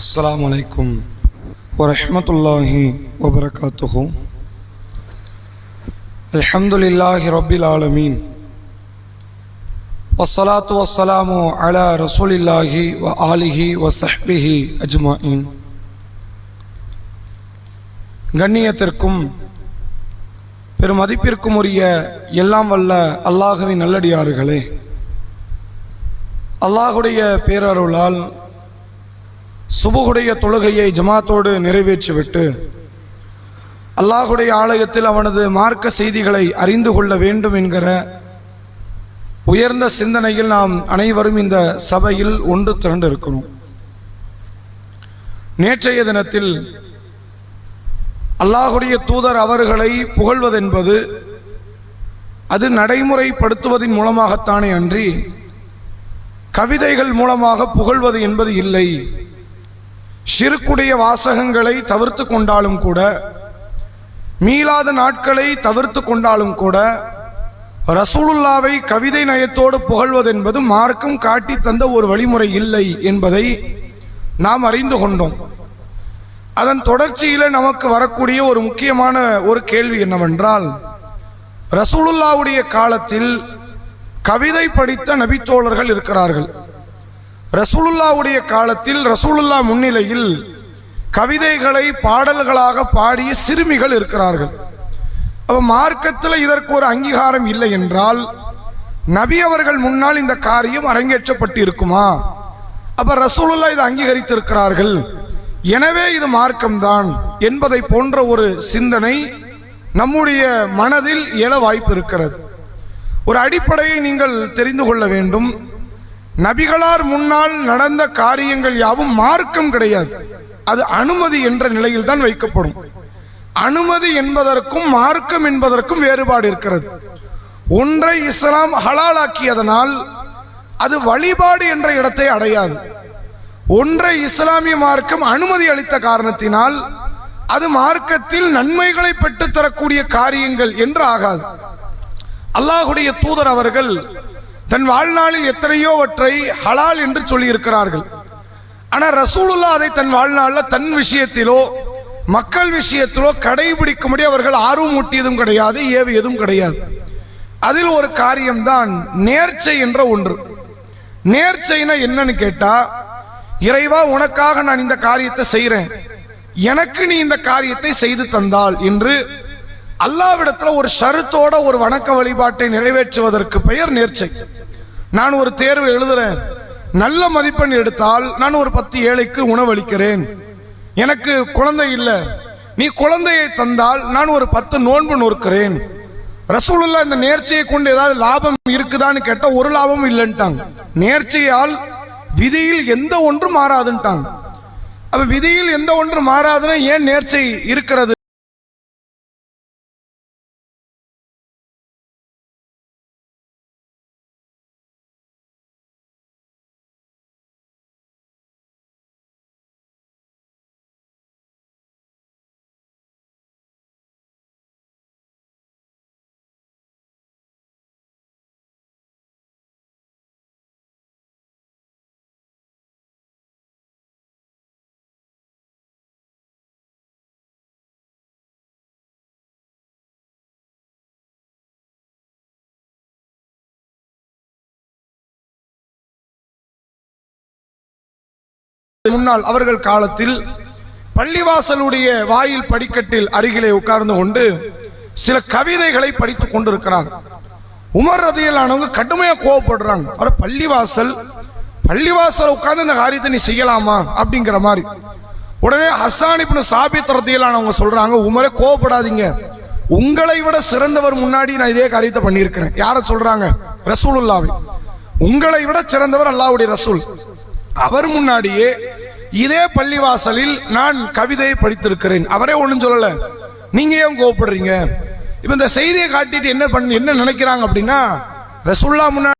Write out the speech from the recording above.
السلام عليكم ورحمة الله وبركاته الحمد لله رب العالمين والصلاة والسلام على رسول الله وآله وصحبه أجمعين கண்ணியத்திற்கும் பெருமதிப்பிற்கும் உரிய எல்லாம் வல்ல அல்லாஹுவின் நல்லடியார்களே அல்லாஹுடைய பேரருளால் சுபுகுடைய தொழுகையை ஜமாத்தோடு நிறைவேற்றிவிட்டு அல்லாஹுடைய ஆலயத்தில் அவனது மார்க்க செய்திகளை அறிந்து கொள்ள வேண்டும் என்கிற உயர்ந்த சிந்தனையில் நாம் அனைவரும் இந்த சபையில் ஒன்று திரண்டு இருக்கிறோம் நேற்றைய தினத்தில் அல்லாஹுடைய தூதர் அவர்களை புகழ்வதென்பது அது நடைமுறைப்படுத்துவதன் மூலமாகத்தானே அன்றி கவிதைகள் மூலமாக புகழ்வது என்பது இல்லை. ஷிருக்குடைய வாசகங்களை தவிர்த்து கொண்டாலும் கூட மீளாத நாட்களை தவிர்த்து கொண்டாலும் கூட ரசூலுல்லாவை கவிதை நயத்தோடு புகழ்வதென்பது மார்க்கம் காட்டி தந்த ஒரு வழிமுறை இல்லை என்பதை நாம் அறிந்து கொண்டோம். அதன் தொடர்ச்சியில் நமக்கு வரக்கூடிய ஒரு முக்கியமான ஒரு கேள்வி என்னவென்றால் ரசூலுல்லாவுடைய காலத்தில் கவிதை படித்த நபித்தோழர்கள் இருக்கிறார்கள். ரசூலுல்லாவுடைய காலத்தில் ரசூலுல்லா முன்னிலையில் கவிதைகளை பாடல்களாக பாடிய சிறுமிகள் இருக்கிறார்கள். அப்போ மார்க்கத்தில் இதற்கு ஒரு அங்கீகாரம் இல்லை என்றால் நபி அவர்கள் முன்னால் இந்த காரியம் அரங்கேற்றப்பட்டு இருக்குமா அப்ப ரசூலுல்லா இதை அங்கீகரித்திருக்கிறார்கள். எனவே இது மார்க்கம்தான் என்பதை போன்ற ஒரு சிந்தனை நம்முடைய மனதில் எழ வாய்ப்பு இருக்கிறது. ஒரு அடிப்படையை நீங்கள் தெரிந்து கொள்ள வேண்டும். நபிகளார் முன்னால் நடந்த காரியங்கள் யாவும் மார்க்கம் கிடையாது. அது அனுமதி என்ற நிலையில் தான் வைக்கப்படும். அனுமதி என்பதற்கும் மார்க்கம் என்பதற்கும் வேறுபாடு இருக்கிறது. ஒன்றை இஸ்லாம் ஹலாலாக்கியதனால் அது வழிபாடு என்ற இடத்தை அடையாது. ஒன்றை இஸ்லாமிய மார்க்கம் அனுமதி அளித்த காரணத்தினால் அது மார்க்கத்தில் நன்மைகளை பெற்றுத்தரக்கூடிய காரியங்கள் என்று ஆகாது. அல்லாஹுடைய தூதர் அவர்கள் தன் வாழ்நாளில் எத்தனையோவற்றை ஹலால் என்று சொல்லியிருக்கிறார்கள். ஆனால் ரசூலுல்லா அதை தன் வாழ்நாளில் தன் விஷயத்திலோ மக்கள் விஷயத்திலோ கடைபிடிக்கும்படி அவர்கள் ஆர்வம் ஊட்டியதும் கிடையாது ஏவியதும் கிடையாது. அதில் ஒரு காரியம்தான் நேர்ச்சை என்ற ஒன்று. நேர்ச்சைனா என்னன்னு கேட்டா இறைவா உனக்காக நான் இந்த காரியத்தை செய்கிறேன் எனக்கு நீ இந்த காரியத்தை செய்து தந்தால் என்று அல்லாவிடத்தில் ஒரு ஷருத்தோட ஒரு வணக்க வழிபாட்டை நிறைவேற்றுவதற்கு பெயர் நேர்ச்சை. நான் ஒரு தேர்வு எழுதுறேன். நல்ல மதிப்பெண் எடுத்தால் நான் ஒரு பத்து ஏழைக்கு உணவளிக்கிறேன். எனக்கு குழந்தை இல்லை. நீ குழந்தையை தந்தால் நான் ஒரு பத்து நோன்பு நொறுக்கிறேன். ரசூலுல்லா இந்த நேர்ச்சியை கொண்டு ஏதாவது லாபம் இருக்குதான்னு கேட்டால் ஒரு லாபமும் இல்லைன்ட்டாங்க. நேர்ச்சையால் விதியில் எந்த ஒன்றும் மாறாதுன்ட்டாங்க. அப்ப விதியில் எந்த ஒன்று மாறாதுன்னா ஏன் நேர்ச்சை இருக்கிறது? முன்னால் அவர்கள் காலத்தில் பள்ளிவாசலுடைய வாயில் படிக்கட்டில் அருகிலே உட்கார்ந்து கொண்டு சில கவிதைகளை படித்துக் கொண்டிருக்கிறார். உமர் ரதியிலானவங்க கடுமையா கோவப்படுறாங்க. அவர் பள்ளிவாசல் பள்ளிவாசல் உட்கார்ந்து இந்த காரியத்தை நீ செய்யலாமா? அப்படிங்கிற மாதிரி. உடனே ஹசான் இப்னு சாபித் ரதியிலானவங்க சொல்றாங்க உமரே கோவப்படாதீங்க. உங்களை விட சிறந்தவர் முன்னாடி நான் இதே காரியத்தை பண்ணியிருக்கிறேன். யாரை சொல்றாங்க? ரசூலுல்லாவை. உங்களை விட சிறந்தவர் அல்லாவுடைய ரசூல். அவர் முன்னாடியே இதே பள்ளிவாசலில் நான் கவிதையை படித்திருக்கிறேன். அவரே ஒன்றும் சொல்லல. நீங்க ஏன் கோவப்படுறீங்க? இப்ப இந்த செய்தியை காட்டிட்டு என்ன பண்ண என்ன நினைக்கிறாங்க அப்படின்னா ரசுல்லா முன்னாடி